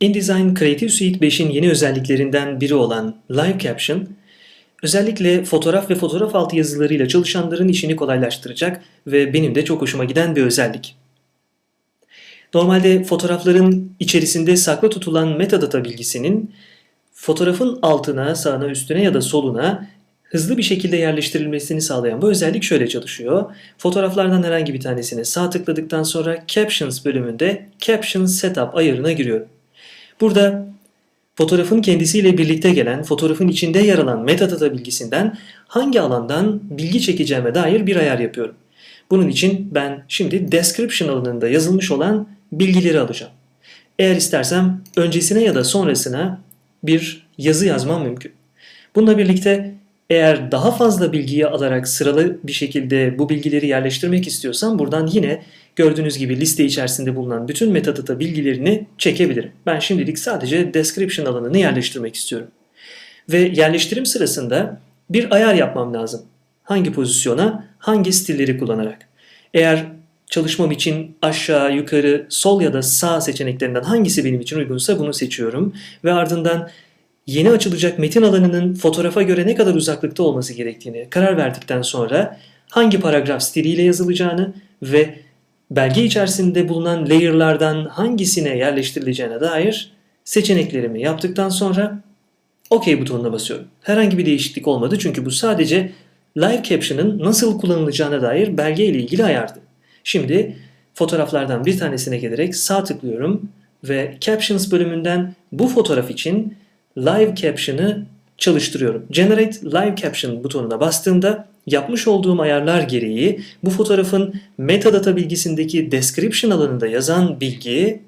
InDesign Creative Suite 5'in yeni özelliklerinden biri olan Live Caption, özellikle fotoğraf ve fotoğraf altı yazılarıyla çalışanların işini kolaylaştıracak ve benim de çok hoşuma giden bir özellik. Normalde fotoğrafların içerisinde saklı tutulan metadata bilgisinin fotoğrafın altına, sağına, üstüne ya da soluna hızlı bir şekilde yerleştirilmesini sağlayan bu özellik şöyle çalışıyor. Fotoğraflardan herhangi bir tanesine sağ tıkladıktan sonra Captions bölümünde Caption Setup ayarına giriyorum. Burada fotoğrafın kendisiyle birlikte gelen, fotoğrafın içinde yer alan metadata bilgisinden hangi alandan bilgi çekeceğime dair bir ayar yapıyorum. Bunun için ben şimdi description alanında yazılmış olan bilgileri alacağım. Eğer istersem öncesine ya da sonrasına bir yazı yazmam mümkün. Bununla birlikte eğer daha fazla bilgiyi alarak sıralı bir şekilde bu bilgileri yerleştirmek istiyorsam buradan yine gördüğünüz gibi liste içerisinde bulunan bütün metadata bilgilerini çekebilirim. Ben şimdilik sadece description alanını yerleştirmek istiyorum. Ve yerleştirim sırasında bir ayar yapmam lazım. Hangi pozisyona, hangi stilleri kullanarak. Eğer çalışmam için aşağı, yukarı, sol ya da sağ seçeneklerinden hangisi benim için uygunsa bunu seçiyorum. Ve ardından yeni açılacak metin alanının fotoğrafa göre ne kadar uzaklıkta olması gerektiğini karar verdikten sonra hangi paragraf stiliyle yazılacağını ve belge içerisinde bulunan layer'lardan hangisine yerleştirileceğine dair seçeneklerimi yaptıktan sonra OK butonuna basıyorum. Herhangi bir değişiklik olmadı çünkü bu sadece Live Caption'ın nasıl kullanılacağına dair belge ile ilgili ayardı. Şimdi fotoğraflardan bir tanesine gelerek sağ tıklıyorum ve Captions bölümünden bu fotoğraf için Live Caption'ı çalıştırıyorum. Generate Live Caption butonuna bastığımda yapmış olduğum ayarlar gereği bu fotoğrafın metadata bilgisindeki description alanında yazan bilgi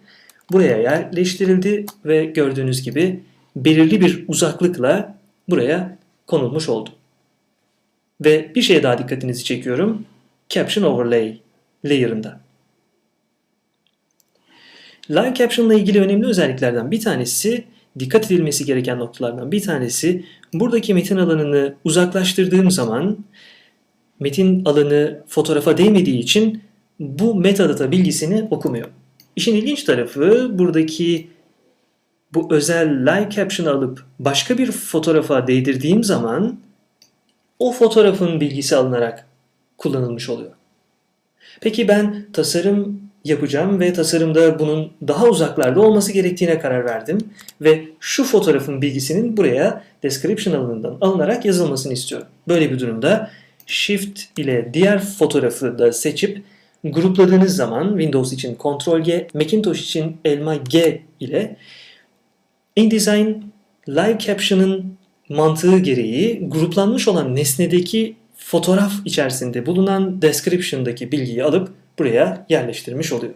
buraya yerleştirildi ve gördüğünüz gibi belirli bir uzaklıkla buraya konulmuş oldu. Ve bir şeye daha dikkatinizi çekiyorum. Caption Overlay layer'ında. Live Caption ile ilgili önemli özelliklerden bir tanesi dikkat edilmesi gereken noktalardan bir tanesi buradaki metin alanını uzaklaştırdığım zaman metin alanı fotoğrafa değmediği için bu metadata bilgisini okumuyor. İşin ilginç tarafı buradaki bu özel live caption'ı alıp başka bir fotoğrafa değdirdiğim zaman o fotoğrafın bilgisi alınarak kullanılmış oluyor. Peki ben tasarım yapacağım ve tasarımda bunun daha uzaklarda olması gerektiğine karar verdim ve şu fotoğrafın bilgisinin buraya description alanından alınarak yazılmasını istiyorum. Böyle bir durumda Shift ile diğer fotoğrafı da seçip grupladığınız zaman Windows için Ctrl G, Macintosh için elma G ile InDesign Live Caption'ın mantığı gereği gruplanmış olan nesnedeki fotoğraf içerisinde bulunan description'daki bilgiyi alıp buraya yerleştirmiş oluyor.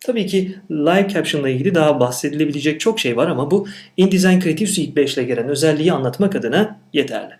Tabii ki Live Caption ile ilgili daha bahsedilebilecek çok şey var ama bu InDesign Creative Suite 5 ile gelen özelliği anlatmak adına yeterli.